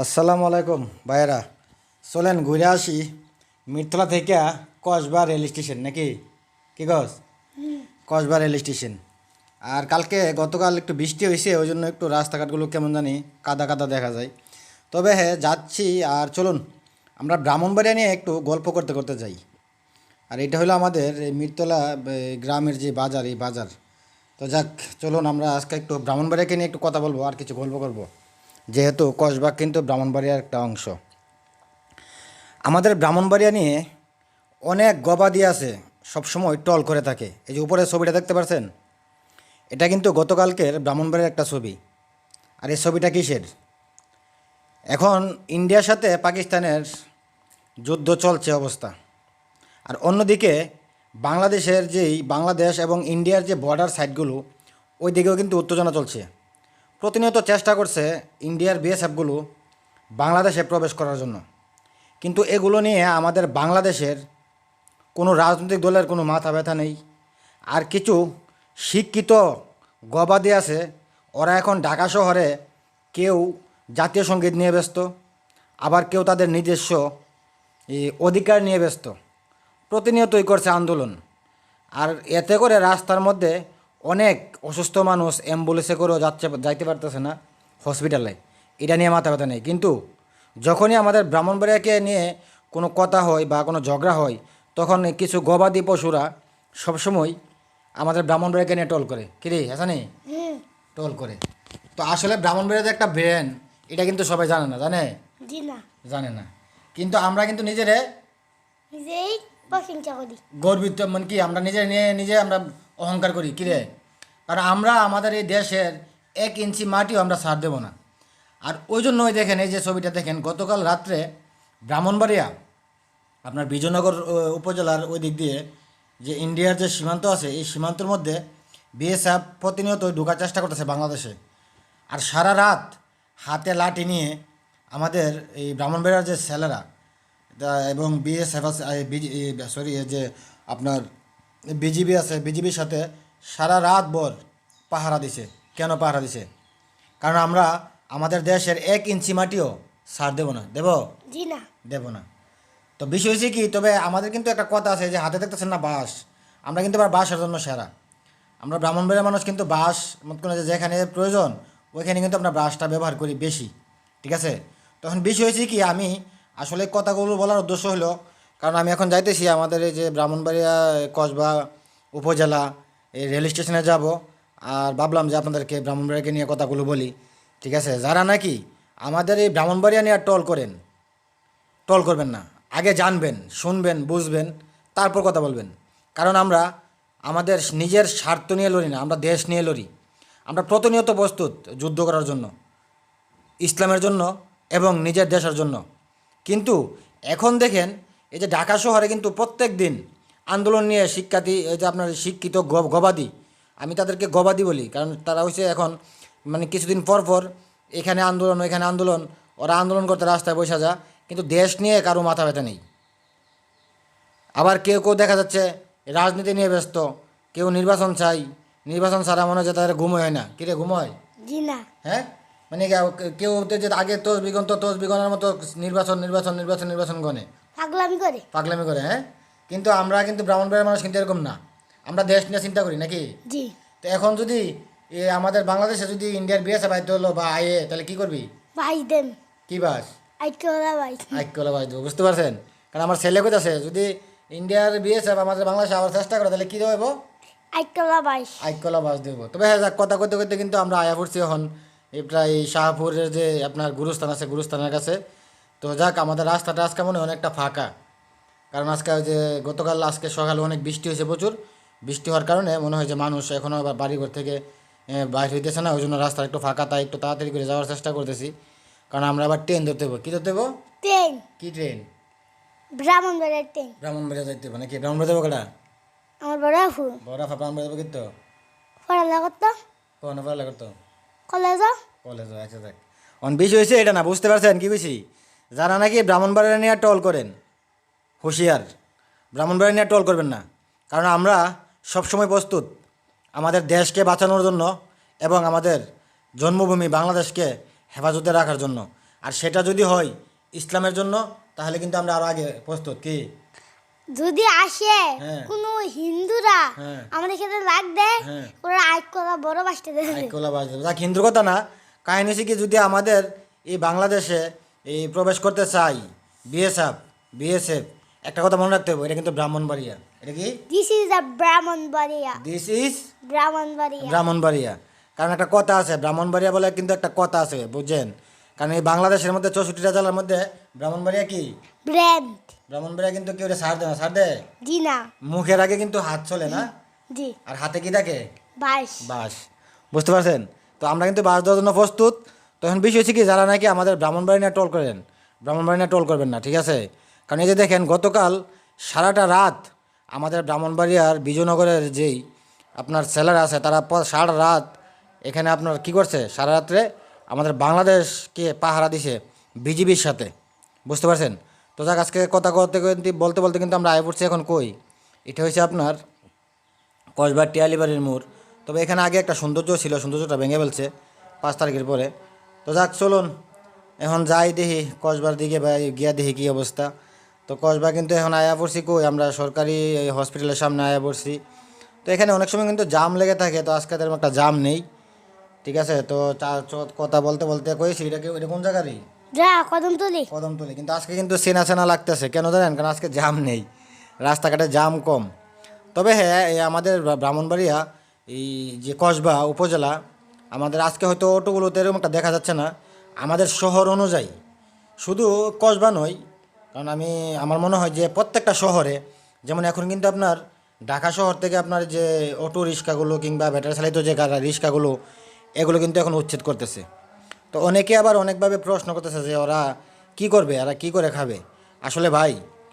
আসসালামু আলাইকুম ভাইরা চলেন ঘুরে আসি মিরতলা থেকে কসবা রেল স্টেশন, নাকি? কি গস কসবা রেল স্টেশন। আর কালকে গতকাল একটু বৃষ্টি হয়েছে, ওই জন্য একটু রাস্তাঘাটগুলো কেমন জানি কাদা কাদা দেখা যায়। তবে হ্যাঁ যাচ্ছি আর চলুন, আমরা ব্রাহ্মণবাড়িয়া নিয়ে একটু গল্প করতে করতে যাই। আর এটা হলো আমাদের এই মিরতলা গ্রামের যে বাজার, এই বাজার। তো যাক, চলুন আমরা আজকে একটু ব্রাহ্মণবাড়িয়াকে নিয়ে একটু কথা বলব, আর কিছু গল্প করব। যেহেতু কসবা কিন্তু ব্রাহ্মণবাড়িয়ার একটা অংশ। আমাদের ব্রাহ্মণবাড়িয়া নিয়ে অনেক গবাদি আছে, সবসময় টল করে থাকে। এই যে উপরে ছবিটা দেখতে পাচ্ছেন এটা কিন্তু গতকালকের ব্রাহ্মণবাড়িয়ার একটা ছবি। আর এই ছবিটা কিসের? এখন ইন্ডিয়ার সাথে পাকিস্তানের যুদ্ধ চলছে অবস্থা। আর অন্যদিকে বাংলাদেশের যেই বাংলাদেশ এবং ইন্ডিয়ার যে বর্ডার সাইডগুলো ওই দিকেও কিন্তু উত্তেজনা চলছে। প্রতিনিয়ত চেষ্টা করছে ইন্ডিয়ার বিএসএফগুলো বাংলাদেশে প্রবেশ করার জন্য। কিন্তু এগুলো নিয়ে আমাদের বাংলাদেশের কোনো রাজনৈতিক দলের কোনো মাথা ব্যথা নেই। আর কিছু শিক্ষিত গবাদি আছে, ওরা এখন ঢাকা শহরে কেউ জাতীয় সংগীত নিয়ে ব্যস্ত, আবার কেউ তাদের নিজস্ব অধিকার নিয়ে ব্যস্ত। প্রতিনিয়তই করছে আন্দোলন। আর এতে করে রাস্তার মধ্যে অনেক অসুস্থ মানুষ অ্যাম্বুলেন্সে করেও যাচ্ছে যাইতে পারতেছে না হসপিটালে এটা নিয়ে মাথা ব্যথা নেই। কিন্তু যখনই আমাদের ব্রাহ্মণবাড়িয়াকে নিয়ে কোনো কথা হয় বা কোনো ঝগড়া হয় তখন কিছু গবাদি পশুরা সবসময় আমাদের ব্রাহ্মণবাড়িয়াকে নিয়ে টল করে। কিরে হাসানি? টল করে। তো আসলে ব্রাহ্মণবাড়িয়া যে একটা ব্রেন এটা কিন্তু সবাই জানে না জানে? জানে না। কিন্তু আমরা কিন্তু নিজেরে গর্বিত মানে কি আমরা নিজে নিয়ে নিজে আমরা অহংকার করি। কিরে কারণ আমরা আমাদের এই দেশের এক ইঞ্চি মাটিও আমরা সার দেবো না। আর ওই জন্যই দেখেন, এই যে ছবিটা দেখেন, গতকাল রাত্রে ব্রাহ্মণবাড়িয়া, আপনার বিজয়নগর উপজেলার ওই দিক দিয়ে যে ইন্ডিয়ার যে সীমান্ত আছে, এই সীমান্তের মধ্যে বিএসএফ প্রতিনিয়ত ঢোকার চেষ্টা করতেছে বাংলাদেশে। আর সারা রাত হাতে লাঠি নিয়ে আমাদের এই ব্রাহ্মণবাড়িয়ার যে ছেলেরা এবং বিএসএফ আছে সরি যে আপনার বিজিবি আছে, বিজিবির সাথে সারা রাত ভর পাহারা দিছে। কেন পাহারা দিছে? কারণ আমরা আমাদের দেশের এক ইঞ্চি মাটিও সার দেবো না। দেবো? জি না। দেব না। তো বিষয় হয়েছে কি তবে আমাদের কিন্তু একটা কথা আছে যে হাতে দেখতেছেন না বাঁশ। আমরা কিন্তু আবার বাঁশের জন্য সেরা। আমরা ব্রাহ্মণবাড়িয়ার মানুষ কিন্তু বাঁশ মত কোনো যেখানে প্রয়োজন ওইখানে কিন্তু আমরা বাঁশটা ব্যবহার করি বেশি। ঠিক আছে? তখন বিষয় হয়েছে কি আমি আসলে কথাগুলো বলার উদ্দেশ্য হলো কারণ আমি এখন যাইতেছি আমাদের এই যে ব্রাহ্মণবাড়িয়া কসবা উপজেলা এই রেল স্টেশনে যাব আর ভাবলাম যে আপনাদেরকে ব্রাহ্মণবাড়িয়াকে নিয়ে কথাগুলো বলি। ঠিক আছে? যারা নাকি আমাদের এই ব্রাহ্মণবাড়িয়া নিয়ে টল করেন, টল করবেন না। আগে জানবেন, শুনবেন, বুঝবেন, তারপর কথা বলবেন। কারণ আমরা আমাদের নিজের স্বার্থ নিয়ে লড়ি না, আমরা দেশ নিয়ে লড়ি। আমরা প্রতিনিয়ত প্রস্তুত যুদ্ধ করার জন্য, ইসলামের জন্য এবং নিজের দেশের জন্য। কিন্তু এখন দেখেন, এই যে ঢাকা শহরে কিন্তু প্রত্যেক দিন আন্দোলন নিয়ে শিক্ষার্থী এই যে আপনার শিক্ষিত গবাদি আমি তাদেরকে গবাদি বলি কারণ তারা হচ্ছে এখন মানে কিছুদিন পর পর এখানে আন্দোলন ওইখানে আন্দোলন ওরা আন্দোলন করতে রাস্তায় বসে যা কিন্তু দেশ নিয়ে কারও মাথা ব্যথা নেই। আবার কেউ কেউ দেখা যাচ্ছে রাজনীতি নিয়ে ব্যস্ত কেউ নির্বাচন চাই নির্বাচন ছাড়া মনে হচ্ছে তাদের ঘুম হয় না। কিরে ঘুম হয়? না। হ্যাঁ? মানে কেউ যে আগে তোষ বিগণ তো তোষ বিগনের মতো নির্বাচন নির্বাচন নির্বাচন নির্বাচন গণে। পাগলামি করে। পাগলামি করে হ্যাঁ? কিন্তু আমরা কিন্তু ব্রাহ্মণবাড়িয়ার মানুষ কিন্তু এরকম না। আমরা দেশ নিয়ে চিন্তা করি নাকি? জি। তো এখন যদি এ আমাদের বাংলাদেশে যদি ইন্ডিয়ার বিএসএফ আইতে হলো বা আয়ে তাহলে কি করবি? ভাই দেন। কি বাস? আইকে ওরা ভাই। আইকলা বাস দেবো বুঝতে পারছেন? কারণ আমার ছেলে কোথা আছে? যদি ইন্ডিয়ার বিয়ে বিএসএফ আমাদের বাংলাদেশে আবার চেষ্টা করে তাহলে কি দেবো? আইকে ওরা ভাই। আইকলা বাস দেবো। তবে হ্যাঁ যাক কথা করতে করতে কিন্তু আমরা আয়া পড়ছি এখন এই প্রায় শাহপুরের যে আপনার গুরুস্থান আছে গুরুস্থানের কাছে। তো যাক আমাদের রাস্তাটা আজকে মনে হয় অনেকটা ফাঁকা। কারণ আজকে ওই যে গতকাল আজকে সকালে অনেক বৃষ্টি হয়েছে প্রচুর। বৃষ্টি হওয়ার কারণে মনে হয় যে মানুষ এখনও আবার বাড়িঘর থেকে বাইর হইতেছে না। ওই জন্য রাস্তা একটু ফাঁকা তাই একটু তাড়াতাড়ি করে যাওয়ার চেষ্টা করতেছি। কারণ আমরা আবার ট্রেন ধরতে হব। কী ধরতে হব? ট্রেন। কী ট্রেন? ব্রাহ্মণ বেড়ার ট্রেন। ব্রাহ্মণবাড়িয়া যাইতে হবে নাকি? ব্রাহ্মণবাড়িয়া যাব কেটা? আমার বড় আপু। বড় ব্রাহ্মণবাড়িয়া যাব কিন্তু পড়ালেখা করতো? কখনো পড়ালে করতো? কলেজ কলেজ আচ্ছা যাক। অন বেশি হয়েছে এটা না বুঝতে পারছেন? কি বেশি যারা নাকি ব্রাহ্মণবাড়িয়া নিয়ে টল করেন হুঁশিয়ার ব্রাহ্মণবাড়িয়া নিয়ে টল করবেন না কারণ আমরা সবসময় প্রস্তুত আমাদের দেশকে বাঁচানোর জন্য এবং আমাদের জন্মভূমি বাংলাদেশকে হেফাজতে রাখার জন্য আর সেটা যদি হয় ইসলামের জন্য তাহলে কিন্তু আমরা আরও আগে প্রস্তুত কি যদি আসে হ্যাঁ। কোনো হিন্দুরা হ্যাঁ। আমাদের খেতে লাগ দেয় হ্যাঁ। ওরা আজ করা বড় বাসতে দেবে আইকোলা বাজ দেবে। যাক হিন্দুর কথা না কাহিনী হচ্ছে কি যদি আমাদের এই বাংলাদেশে এই প্রবেশ করতে চাই বিএসএফ বিএসএফ একটা কথা মনে রাখতে হবে এটা কিন্তু ব্রাহ্মণবাড়িয়া। এটা কি? This is a Brahmanbaria this is Brahmanbaria Brahmanbaria. কারণ একটা কথা আছে ব্রাহ্মণবাড়িয়া বলে কিন্তু একটা কথা আছে বুঝছেন? কারণ এই বাংলাদেশের মধ্যে চৌষট্টিটা জেলার মধ্যে ব্রাহ্মণবাড়িয়া কি? ব্র্যান্ড ব্রাহ্মণবাড়িয়া কিন্তু কেউ সার দেয় না সার দেয় জি না মুখের আগে কিন্তু হাত চলে না? জি। আর হাতে কি থাকে? বাস বাস বুঝতে পারছেন? তো আমরা কিন্তু বাস দেওয়ার জন্য প্রস্তুত। তখন বিষয় হচ্ছে কি যারা নাকি আমাদের ব্রাহ্মণবাড়ি নিয়ে টোল করেন ব্রাহ্মণবাড়ি নিয়ে টোল করবেন না ঠিক আছে? কারণ এই যে দেখেন, গতকাল সারাটা রাত আমাদের ব্রাহ্মণবাড়িয়ার বিজয়নগরের যেই আপনার সেলার আছে, তারা সারা রাত এখানে আপনার কি করছে? সারা রাত্রে আমাদের বাংলাদেশকে পাহারা দিছে বিজিবির সাথে। বুঝতে পারছেন? তো যাক, আজকে কথা কথা বলতে বলতে কিন্তু আমরা আয় পড়ছি এখন কই? এটা হয়েছে আপনার কসবার টিয়ালিবাড়ির মোড়। তবে এখানে আগে একটা সৌন্দর্য ছিল, সৌন্দর্যটা ভেঙে ফেলছে পাঁচ তারিখের পরে। তো যাক, চলুন, এখন যাই দেখি, কসবার দিকে গিয়া দেখি কী অবস্থা। তো কসবা কিন্তু এখন আয়া পড়ছি কই? আমরা সরকারি এই হসপিটালের সামনে আয়া পড়ছি। তো এখানে অনেক সময় কিন্তু জাম লেগে থাকে তো আজকে তেমন একটা জাম নেই। ঠিক আছে? তো কথা বলতে বলতে কয়েছি এটা কি? এটা কোন জায়গারই যা কদম তুলি কদম তুলি কিন্তু আজকে কিন্তু চেনা চেনা লাগতেছে। কেন জানেন? কারণ আজকে জাম নেই। রাস্তাঘাটে জাম কম। তবে হ্যাঁ এই আমাদের ব্রাহ্মণবাড়িয়া এই যে কসবা উপজেলা আমাদের আজকে হয়তো অটোগুলোতে এরকম একটা দেখা যাচ্ছে না। আমাদের শহর অনুযায়ী। শুধু কসবা নয় কারণ আমি, আমার মনে হয় যে প্রত্যেকটা শহরে, যেমন এখন কিন্তু আপনার ঢাকা শহর থেকে আপনার যে অটো রিক্সাগুলো কিংবা ব্যাটারি চালিত যে গাড়ি, রিক্সাগুলো, এগুলো কিন্তু এখন উচ্ছেদ করতেছে। তো অনেকে আবার অনেকভাবে প্রশ্ন করতেছে যে ওরা কি করবে, এরা কি করে খাবে? আসলে ভাই,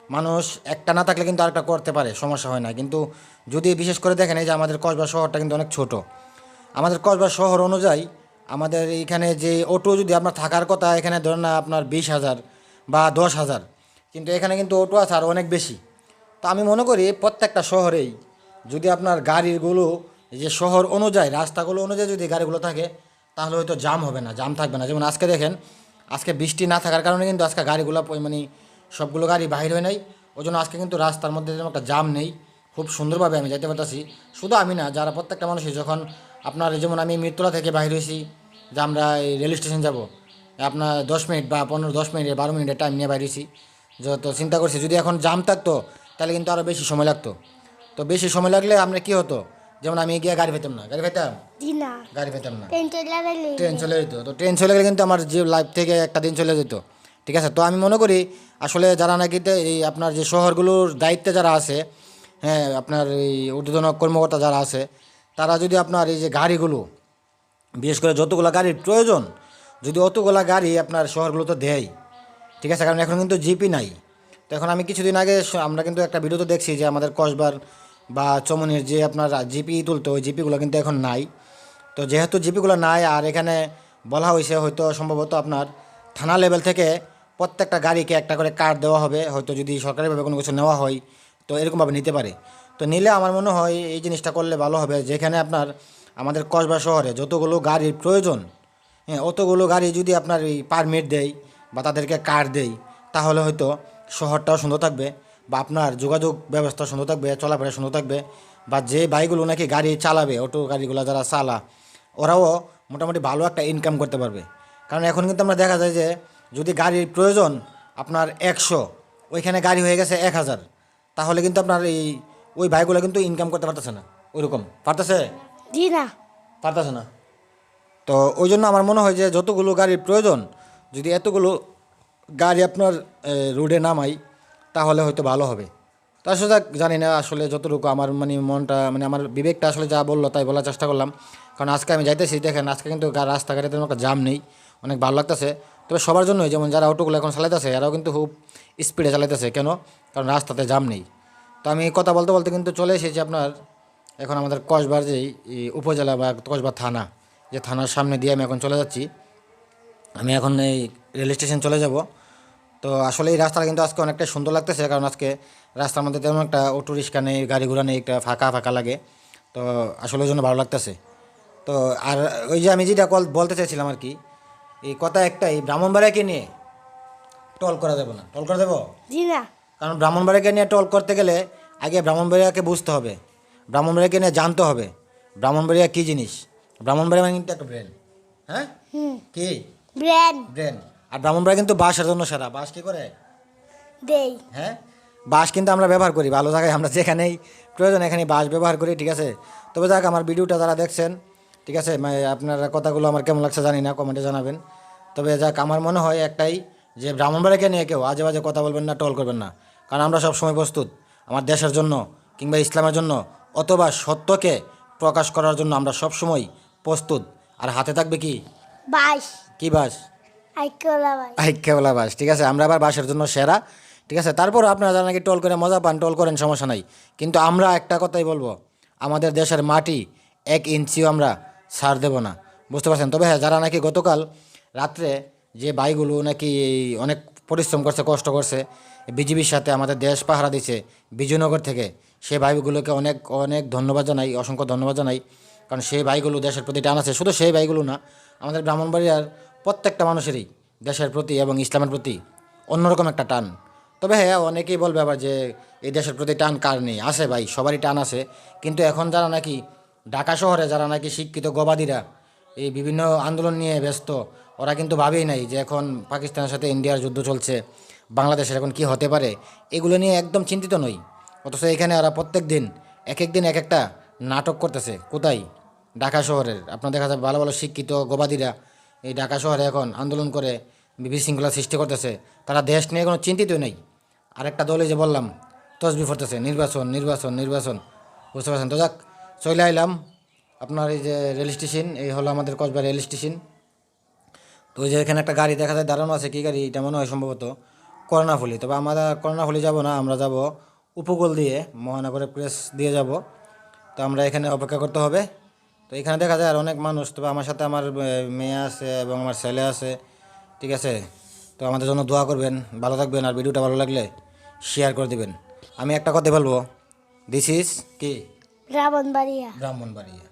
মানুষ একটা না থাকলে কিন্তু আরেকটা করতে পারে, সমস্যা হয় না। কিন্তু যদি বিশেষ করে দেখেন এই যে আমাদের কসবা শহরটা কিন্তু অনেক ছোট। আমাদের কসবা শহর অনুযায়ী আমাদের এইখানে যে অটো যদি আপনার থাকার কথা, এখানে ধরেন না আপনার বিশ হাজার বা দশ হাজার কিন্তু এখানে কিন্তু অটো আছে আর অনেক বেশি। তো আমি মনে করি প্রত্যেকটা শহরেই যদি আপনার গাড়িগুলো যে শহর অনুযায়ী, রাস্তাগুলো অনুযায়ী যদি গাড়িগুলো থাকে, তাহলে হয়তো জাম হবে না জাম থাকবে না। যেমন আজকে দেখেন, আজকে বৃষ্টি না থাকার কারণে কিন্তু আজকে গাড়িগুলো মানে সবগুলো গাড়ি বাহির হয় নাই। ওই জন্য আজকে কিন্তু রাস্তার মধ্যে যেরকম একটা জাম নেই। খুব সুন্দরভাবে আমি যাইতে পারতেছি। শুধু আমি না, যারা প্রত্যেকটা মানুষই যখন আপনার যেমন আমি মিরতলা থেকে বাহির হয়েছি, যে আমরা এই রেল স্টেশন যাব, আপনার দশ মিনিট বা পনেরো, দশ মিনিট বারো মিনিটের টাইম নিয়ে বাইরেছি যত চিন্তা করছি যদি এখন জাম থাকতো তাহলে কিন্তু আরও বেশি সময় লাগতো। তো বেশি সময় লাগলে আমরা কি হতো? যেমন আমি গিয়ে গাড়ি পেতাম না। গাড়ি পেতাম? গাড়ি পেতাম না। ট্রেন চলে যেত। তো ট্রেন চলে গেলে কিন্তু আমার যে লাইফ থেকে একটা দিন চলে যেত। ঠিক আছে? তো আমি মনে করি আসলে যারা নাকি তে- এই আপনার যে শহরগুলোর দায়িত্বে যারা আছে হ্যাঁ আপনার এই ঊর্ধ্বতন কর্মকর্তা যারা আছে তারা যদি আপনার এই যে গাড়িগুলো বিশেষ করে যতগুলো গাড়ির প্রয়োজন যদি অতগুলা গাড়ি আপনার শহরগুলোতে দেয় ঠিক আছে, কারণ এখন কিন্তু জিপি নাই। তো এখন আমি কিছুদিন আগে আমরা কিন্তু একটা ভিডিওতে দেখছি যে আমাদের কসবার বা চমনির যে আপনার জিপি তুলতো, ওই জিপিগুলো কিন্তু এখন নাই। তো যেহেতু জিপিগুলো নাই, আর এখানে বলা হয়েছে হয়তো সম্ভবত আপনার থানা লেভেল থেকে প্রত্যেকটা গাড়িকে একটা করে কার্ড দেওয়া হবে, হয়তো যদি সরকারিভাবে কোনো কিছু নেওয়া হয়, তো এরকমভাবে নিতে পারে। তো নিলে আমার মনে হয় এই জিনিসটা করলে ভালো হবে। যেখানে আপনার আমাদের কসবা শহরে যতগুলো গাড়ির প্রয়োজন হ্যাঁ অতগুলো গাড়ি যদি আপনার এই পারমিট দেয় বা তাদেরকে কার্ড দেয় তাহলে হয়তো শহরটাও সুন্দর থাকবে বা আপনার যোগাযোগ ব্যবস্থা সুন্দর থাকবে চলাফেরা সুন্দর থাকবে বা যে বাইকগুলো নাকি গাড়ি চালাবে অটো গাড়িগুলো যারা চালা ওরাও মোটামুটি ভালো একটা ইনকাম করতে পারবে। কারণ এখন কিন্তু আমরা দেখা যায় যে যদি গাড়ির প্রয়োজন আপনার একশো ওইখানে গাড়ি হয়ে গেছে এক হাজার তাহলে কিন্তু আপনার এই ওই বাইকগুলো কিন্তু ইনকাম করতে পারতেছে না। ওইরকম পারতেছে? জি না। পারতেছে না। তো ওই জন্য আমার মনে হয় যে যতগুলো গাড়ির প্রয়োজন যদি এতগুলো গাড়ি আপনার রোডে নামাই, তাহলে হয়তো ভালো হবে। তো আসলে জানি না আসলে যতটুকু আমার মানে মনটা মানে আমার বিবেকটা আসলে যা বলল তাই বলার চেষ্টা করলাম। কারণ আজকে আমি যাইতেছি, দেখেন আজকে কিন্তু রাস্তাঘাটে তেমন একটা জাম নেই, অনেক ভালো লাগতেছে। তবে সবার জন্যই যেমন যারা অটোগুলো এখন চালাইতেছে, এরাও কিন্তু খুব স্পিডে চালাইতেছে। কেন? কারণ রাস্তাতে জাম নেই। তো আমি কথা বলতে বলতে কিন্তু চলে এসেছি আপনার, এখন আমাদের কসবার যেই উপজেলা বা কসবা থানা। যে থানার সামনে দিয়ে আমি এখন চলে যাচ্ছি। আমি এখন এই রেল স্টেশন চলে যাব। তো আসলে এই রাস্তাটা কিন্তু আজকে অনেকটা সুন্দর লাগতেছে কারণ আজকে রাস্তার মধ্যে তেমন একটা অটো রিক্সা নেই গাড়ি ঘোড়া নেই একটা ফাঁকা ফাঁকা লাগে। তো আসলে ওই জন্য ভালো লাগতেছে। তো আর ওই যে আমি যেটা কল বলতে চাইছিলাম আর কি এই কথা একটাই ব্রাহ্মণবাড়িয়াকে নিয়ে টল করা যাবে না। টল করা যাব? জি না। কারণ ব্রাহ্মণবাড়িয়াকে নিয়ে টল করতে গেলে আগে ব্রাহ্মণবাড়িয়াকে বুঝতে হবে। ব্রাহ্মণবাড়িয়াকে নিয়ে জানতে হবে ব্রাহ্মণবাড়িয়া কী জিনিস? ব্রাহ্মণবাড়িয়া মানে কিন্তু একটা ব্রেন। হ্যাঁ? কি? ব্রেন। ব্রেন। আর ব্রাহ্মণবাড়িয়া কিন্তু বাসের জন্য সেরা। বাস কী করে? দেই। হ্যাঁ? বাস কিন্তু আমরা ব্যবহার করি। ভালো জায়গায় আমরা যেখানেই প্রয়োজন এখানে বাস ব্যবহার করি ঠিক আছে? তবে যাক আমার ভিডিওটা যারা দেখছেন ঠিক আছে মানে আপনার কথাগুলো আমার কেমন লাগছে জানি না কমেন্টে জানাবেন। তবে যাক আমার মনে হয় একটাই যে ব্রাহ্মণবাড়িকে নিয়ে কেউ আজে বাজে কথা বলবেন না টল করবেন না। কারণ আমরা সব সময় প্রস্তুত আমার দেশের জন্য কিংবা ইসলামের জন্য অথবা সত্যকে প্রকাশ করার জন্য আমরা সব সময় প্রস্তুত। আর হাতে থাকবে কি? বাইশ কি বাস? বাইশ বাস। ঠিক আছে? আমরা আবার বাসের জন্য সেরা ঠিক আছে? তারপর আপনারা যারা নাকি টোল করে মজা পান টোল করেন সমস্যা নাই। কিন্তু আমরা একটা কথাই বলব আমাদের দেশের মাটি এক ইঞ্চিও আমরা ছাড় দেব না। বুঝতে পারছেন? তবে হ্যাঁ যারা নাকি গতকাল রাত্রে যে বাইগুলো নাকি অনেক পরিশ্রম করছে কষ্ট করছে বিজিবির সাথে আমাদের দেশ পাহারা দিছে বিজয়নগর থেকে সেই ভাইগুলোকে অনেক অনেক ধন্যবাদ জানাই অসংখ্য ধন্যবাদ জানাই। কারণ সেই ভাইগুলো দেশের প্রতি টান আছে। শুধু সেই ভাইগুলো না আমাদের ব্রাহ্মণবাড়িয়ার প্রত্যেকটা মানুষেরই, দেশের প্রতি এবং ইসলামের প্রতি অন্যরকম একটা টান। তবে হ্যাঁ অনেকেই বলবে আবার যে এই দেশের প্রতি টান কার নেই? আছে ভাই, সবারই টান আছে। কিন্তু এখন যারা নাকি ঢাকা শহরে, যারা নাকি শিক্ষিত গবাদিরা, এই বিভিন্ন আন্দোলন নিয়ে ব্যস্ত, ওরা কিন্তু ভাবেই নাই যে এখন পাকিস্তানের সাথে ইন্ডিয়ার যুদ্ধ চলছে, বাংলাদেশের এখন কি হতে পারে? এগুলো নিয়ে একদম চিন্তিত নই। অথচ এখানে ওরা প্রত্যেক দিন এক এক দিন এক একটা নাটক করতেছে। কোথায়? ঢাকা শহরের। আপনার দেখা যায় ভালো ভালো শিক্ষিত গবাদিরা এই ঢাকা শহরে এখন আন্দোলন করে বিশৃঙ্খলা সৃষ্টি করতেছে। তারা দেশ নিয়ে কোনো চিন্তিতই নেই। আরেকটা দলে যে বললাম, তসবি ফরতেছে নির্বাচন নির্বাচন নির্বাচন। বুঝতে পারছেন? তো যাক, চলে আইলাম। আপনার এই যে রেল স্টেশন, এই হলো আমাদের কসবা রেল স্টেশন। তো ওই যে এখানে একটা গাড়ি দেখা যায় দাঁড়ানো আছে। কি গাড়ি? এটা মনে হয় সম্ভবত করোনাফুলি। তবে আমরা করোনাফুলি যাব না, আমরা যাব উপকূল দিয়ে মহানগরের প্রেস দিয়ে যাব। তো আমরা এখানে অপেক্ষা করতে হবে। তো এখানে দেখা যায় আর অনেক মানুষ। তবে আমার সাথে আমার মেয়ে আছে এবং আমার ছেলে আছে ঠিক আছে? তো আমাদের জন্য দোয়া করবেন ভালো থাকবেন আর ভিডিওটা ভালো লাগলে শেয়ার করে দেবেন। আমি একটা কথা বলব। দিস ইজ কি? ব্রাহ্মণবাড়িয়া। ব্রাহ্মণবাড়িয়া।